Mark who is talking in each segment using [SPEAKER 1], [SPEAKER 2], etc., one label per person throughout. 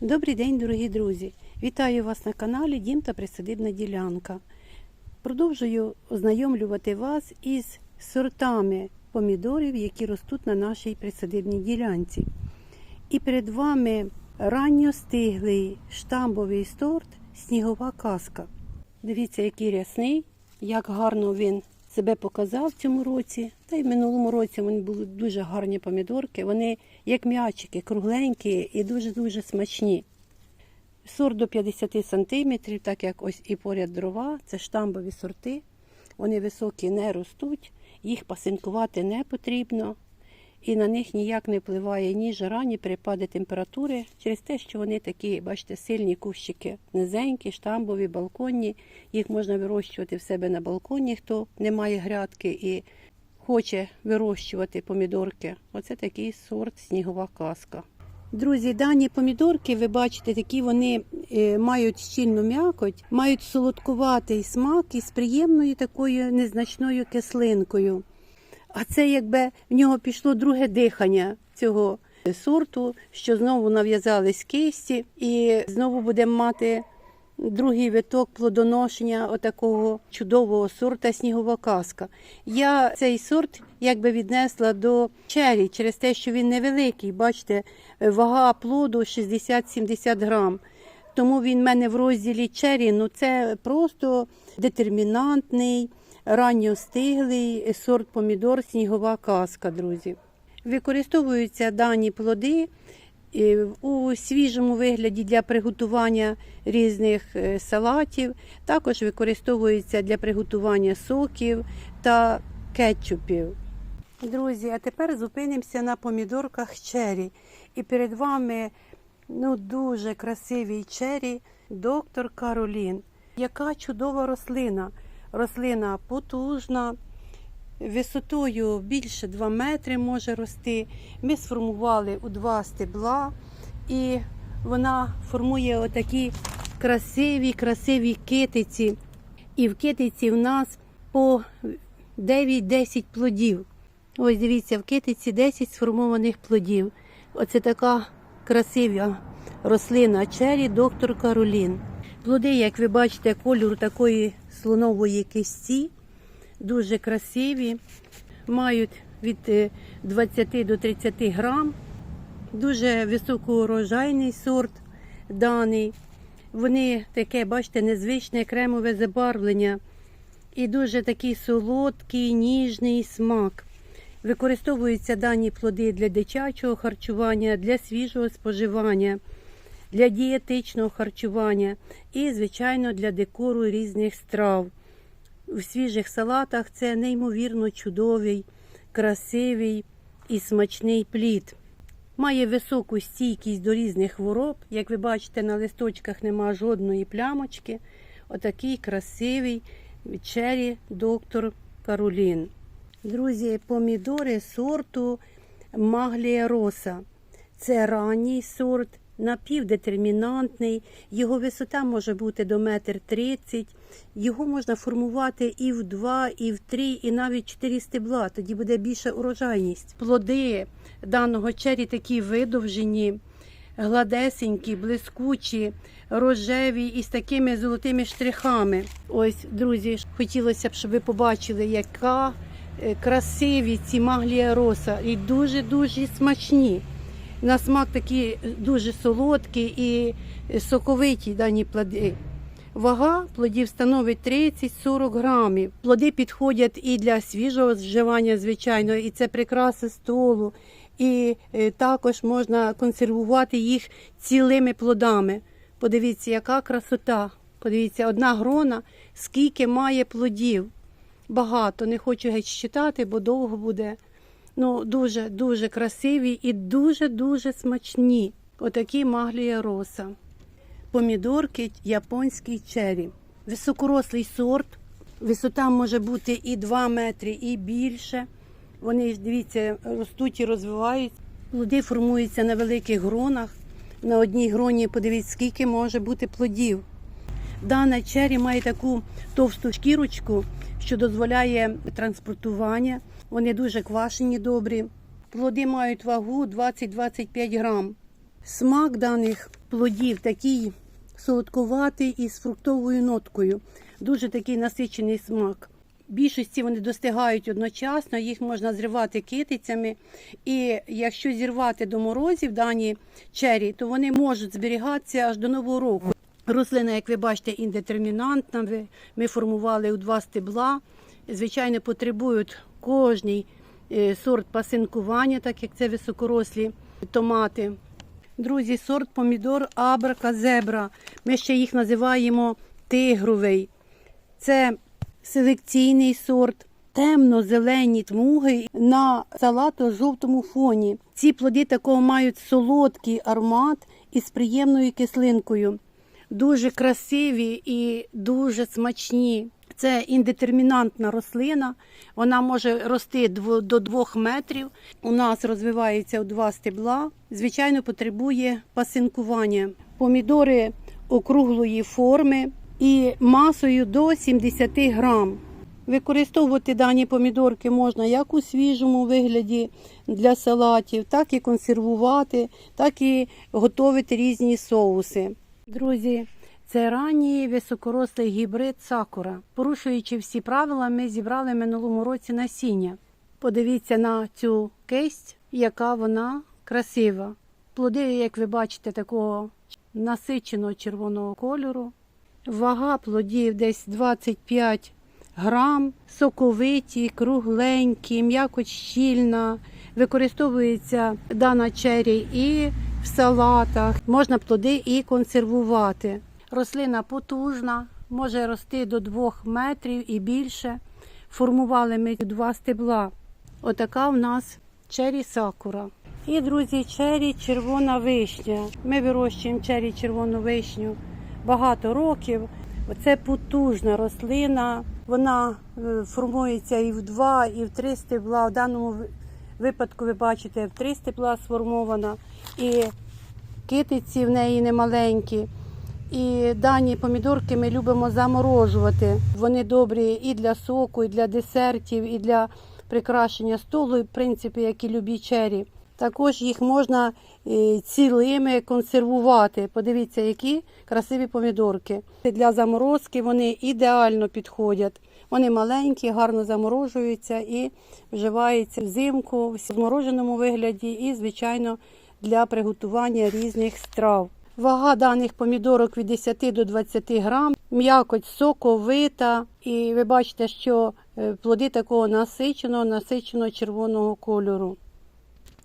[SPEAKER 1] Добрий день, дорогі друзі! Вітаю вас на каналі Дім та Присадибна ділянка. Продовжую ознайомлювати вас із сортами помідорів, які ростуть на нашій присадибній ділянці. І перед вами ранньостиглий штамбовий сорт Снігова казка. Дивіться, який рясний, як гарно він себе показав в цьому році. Та й в минулому році вони були дуже гарні помідорки. Вони як м'ячики, кругленькі і дуже-дуже смачні. Сорт до 50 сантиметрів, так як ось і поряд дрова, це штамбові сорти. Вони високі не ростуть, їх пасинкувати не потрібно. І на них ніяк не впливає ні жара, ні перепади температури через те, що вони такі, бачите, сильні кущики, низенькі, штамбові, балконні. Їх можна вирощувати в себе на балконі, хто не має грядки і хоче вирощувати помідорки. Оце такий сорт снігова казка. Друзі, дані помідорки, ви бачите, такі вони е, мають щільну м'якоть, мають солодкуватий смак із приємною такою незначною кислинкою. А це якби в нього пішло друге дихання цього сорту, що знову нав'язались кисті, і знову будемо мати другий виток плодоношення отакого чудового сорта снігова казка. Я цей сорт якби віднесла до чері через те, що він невеликий. Бачите, вага плоду 60-70 грам. Тому він в мене в розділі чері. Ну це просто детермінантний, ранньостиглий сорт помідор снігова казка, друзі. Використовуються дані плоди е, у свіжому вигляді для приготування різних е, салатів. Також використовуються для приготування соків та кетчупів. Друзі, а тепер зупинимося на помідорках чері. І перед вами ну, дуже красивий чері доктор Каролін. Яка чудова рослина. Рослина потужна, висотою більше 2 метри може рости. Ми сформували у два стебла, і вона формує отакі красиві, красиві китиці. І в китиці в нас по 9-10 плодів. Ось дивіться, в китиці 10 сформованих плодів. Оце така красива рослина чері доктор Каролін. Плоди, як ви бачите, кольору такої слонової кисті, дуже красиві, мають від е, 20 до 30 грам. Дуже високоурожайний сорт даний. Вони таке, бачите, незвичне кремове забарвлення і дуже такий солодкий, ніжний смак. Використовуються дані плоди для дитячого харчування, для свіжого споживання, для дієтичного харчування і, звичайно, для декору різних страв. У свіжих салатах це неймовірно чудовий, красивий і смачний плід. Має високу стійкість до різних хвороб. Як ви бачите, на листочках нема жодної плямочки. Отакий красивий чері доктор Каролін. Друзі, помідори сорту Маглія Роса. Це ранній сорт, напівдетермінантний. Його висота може бути до метр тридцять. Його можна формувати і в два, і в три, і навіть чотири стебла. Тоді буде більша урожайність. Плоди даного чері такі видовжені, гладесенькі, блискучі, рожеві і з такими золотими штрихами. Ось, друзі, хотілося б, щоб ви побачили, яка е, красиві ці маглія роса і дуже-дуже смачні. На смак такі дуже солодкі і соковиті дані плоди. Вага плодів становить 30-40 грамів. Плоди підходять і для свіжого зживання, звичайно, і це прикраса столу. І е, також можна консервувати їх цілими плодами. Подивіться, яка красота. Подивіться, одна грона, скільки має плодів. Багато. Не хочу геть читати, бо довго буде. Ну, дуже дуже красиві і дуже-дуже смачні. Отакі маглія роса. Помідорки японський чері. Високорослий сорт. Висота може бути і 2 метри, і більше. Вони, дивіться, ростуть і розвиваються. Плоди формуються на великих гронах. На одній гроні, подивіться, скільки може бути плодів. Дана чері має таку товсту шкірочку, що дозволяє транспортування. Вони дуже квашені, добрі. Плоди мають вагу 20-25 грам. Смак даних плодів такий солодкуватий із фруктовою ноткою. Дуже такий насичений смак. Більшості вони достигають одночасно, їх можна зривати китицями. І якщо зірвати до морозів дані чері, то вони можуть зберігатися аж до нового року. Рослина, як ви бачите, індетермінантна. Ми формували у два стебла. Звичайно, потребують кожний е, сорт пасинкування, так як це високорослі томати. Друзі, сорт помідор Абрака Зебра. Ми ще їх називаємо тигровий. Це селекційний сорт, темно-зелені тмуги на салато-жовтому фоні. Ці плоди такого мають солодкий аромат із приємною кислинкою. Дуже красиві і дуже смачні. Це індетермінантна рослина. Вона може рости до 2 метрів. У нас розвивається у два стебла. Звичайно, потребує пасинкування. Помідори округлої форми і масою до 70 грам. Використовувати дані помідорки можна як у свіжому вигляді для салатів, так і консервувати, так і готувати різні соуси. Друзі, це ранній високорослий гібрид сакура. Порушуючи всі правила, ми зібрали минулому році насіння. Подивіться на цю кисть, яка вона красива. Плоди, як ви бачите, такого насиченого червоного кольору. Вага плодів десь 25 грам, соковиті, кругленькі, м'якоть щільна. Використовується дана чері і в салатах. Можна плоди і консервувати. Рослина потужна, може рости до 2 метрів і більше. Формували ми два стебла. Отака в нас чері сакура. І, друзі, чері червона вишня. Ми вирощуємо чері червону вишню багато років. Це потужна рослина. Вона е, формується і в два, і в три стебла. В даному випадку ви бачите, в три стебла сформована, і китиці в неї немаленькі. І дані помідорки ми любимо заморожувати. Вони добрі і для соку, і для десертів, і для прикрашення столу, в принципі, як і любі чері. Також їх можна е, цілими консервувати. Подивіться, які красиві помідорки. Для заморозки вони ідеально підходять. Вони маленькі, гарно заморожуються і вживаються взимку в змороженому вигляді і, звичайно, для приготування різних страв. Вага даних помідорок від 10 до 20 грам, м'якоть соковита, і ви бачите, що е, плоди такого насиченого, насиченого червоного кольору.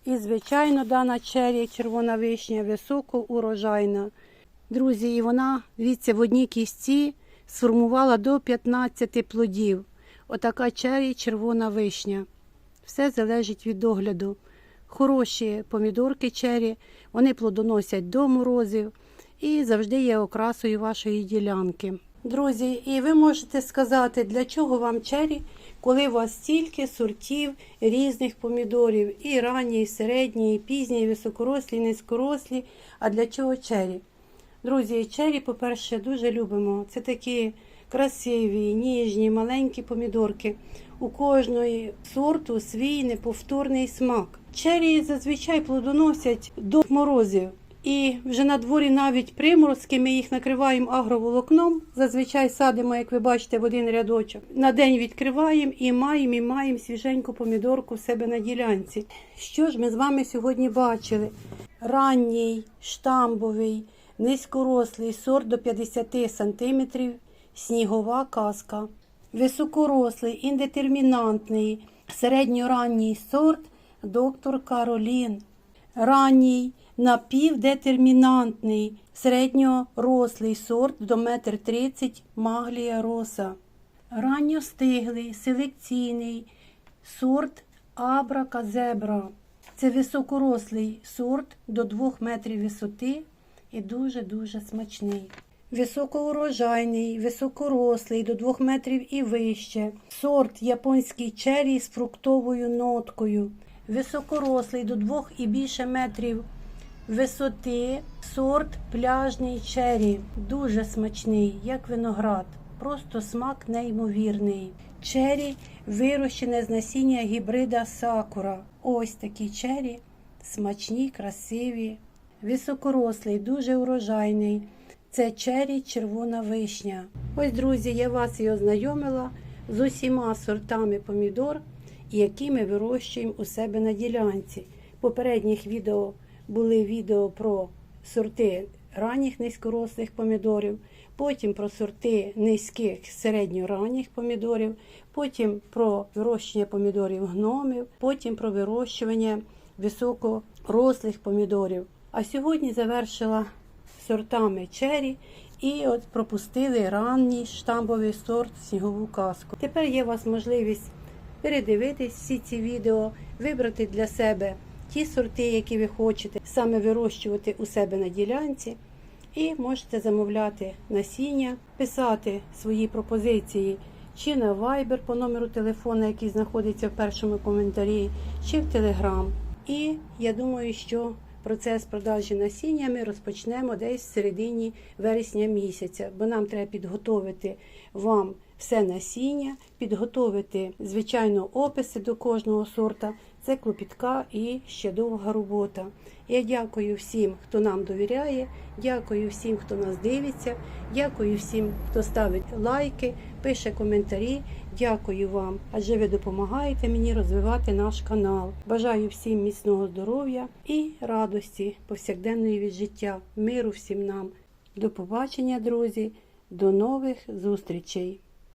[SPEAKER 1] І, звичайно, дана чері, червона вишня, високоурожайна. Друзі, і вона, дивіться, в одній кісті сформувала до 15 плодів. Отака чері, червона вишня. Все залежить від догляду. Хороші помідорки чері, вони плодоносять до морозів і завжди є окрасою вашої ділянки. Друзі, і ви можете сказати, для чого вам чері, коли у вас стільки сортів різних помідорів, і ранні, і середні, і пізні, і високорослі, і низькорослі. А для чого чері? Друзі, чері, по-перше, дуже любимо. Це такі красиві, ніжні, маленькі помідорки. У кожної сорту свій неповторний смак. Чері зазвичай плодоносять до морозів. І вже на дворі навіть приморозки ми їх накриваємо агроволокном. Зазвичай садимо, як ви бачите, в один рядочок. На день відкриваємо і маємо і маємо свіженьку помідорку в себе на ділянці. Що ж ми з вами сьогодні бачили? Ранній, штамбовий, низькорослий сорт до 50 см, снігова казка. Високорослий, індетермінантний, середньоранній сорт доктор Каролін. Ранній, напівдетермінантний, середньорослий сорт до 1,30 м Маглія Роса. Ранньостиглий, селекційний сорт Абрака Зебра. Це високорослий сорт до 2 метрів висоти і дуже-дуже смачний. Високоурожайний, високорослий до 2 метрів і вище. Сорт японський чері з фруктовою ноткою. Високорослий до 2 і більше метрів висоти. Сорт пляжний чері. Дуже смачний, як виноград. Просто смак неймовірний. Чері вирощене з насіння гібрида сакура. Ось такі чері, смачні, красиві. високорослий, дуже урожайний. Це чері червона вишня. Ось, друзі, я вас і ознайомила з усіма сортами помідор, які ми вирощуємо у себе на ділянці. Попередніх відео були відео про сорти ранніх низькорослих помідорів, потім про сорти низьких середньоранніх помідорів, потім про вирощування помідорів гномів, потім про вирощування високорослих помідорів. А сьогодні завершила сортами чері і от пропустили ранній штамбовий сорт снігову казку. Тепер є у вас можливість передивитись всі ці відео, вибрати для себе ті сорти, які ви хочете саме вирощувати у себе на ділянці. І можете замовляти насіння, писати свої пропозиції чи на Viber по номеру телефона, який знаходиться в першому коментарі, чи в Telegram. І я думаю, що процес продажі насіння ми розпочнемо десь в середині вересня місяця, бо нам треба підготовити вам все насіння, підготовити, звичайно, описи до кожного сорта. Це клопітка і ще довга робота. Я дякую всім, хто нам довіряє. Дякую всім, хто нас дивиться. Дякую всім, хто ставить лайки, пише коментарі. Дякую вам, адже ви допомагаєте мені розвивати наш канал. Бажаю всім міцного здоров'я і радості повсякденної від життя. Миру всім нам. До побачення, друзі, до нових зустрічей!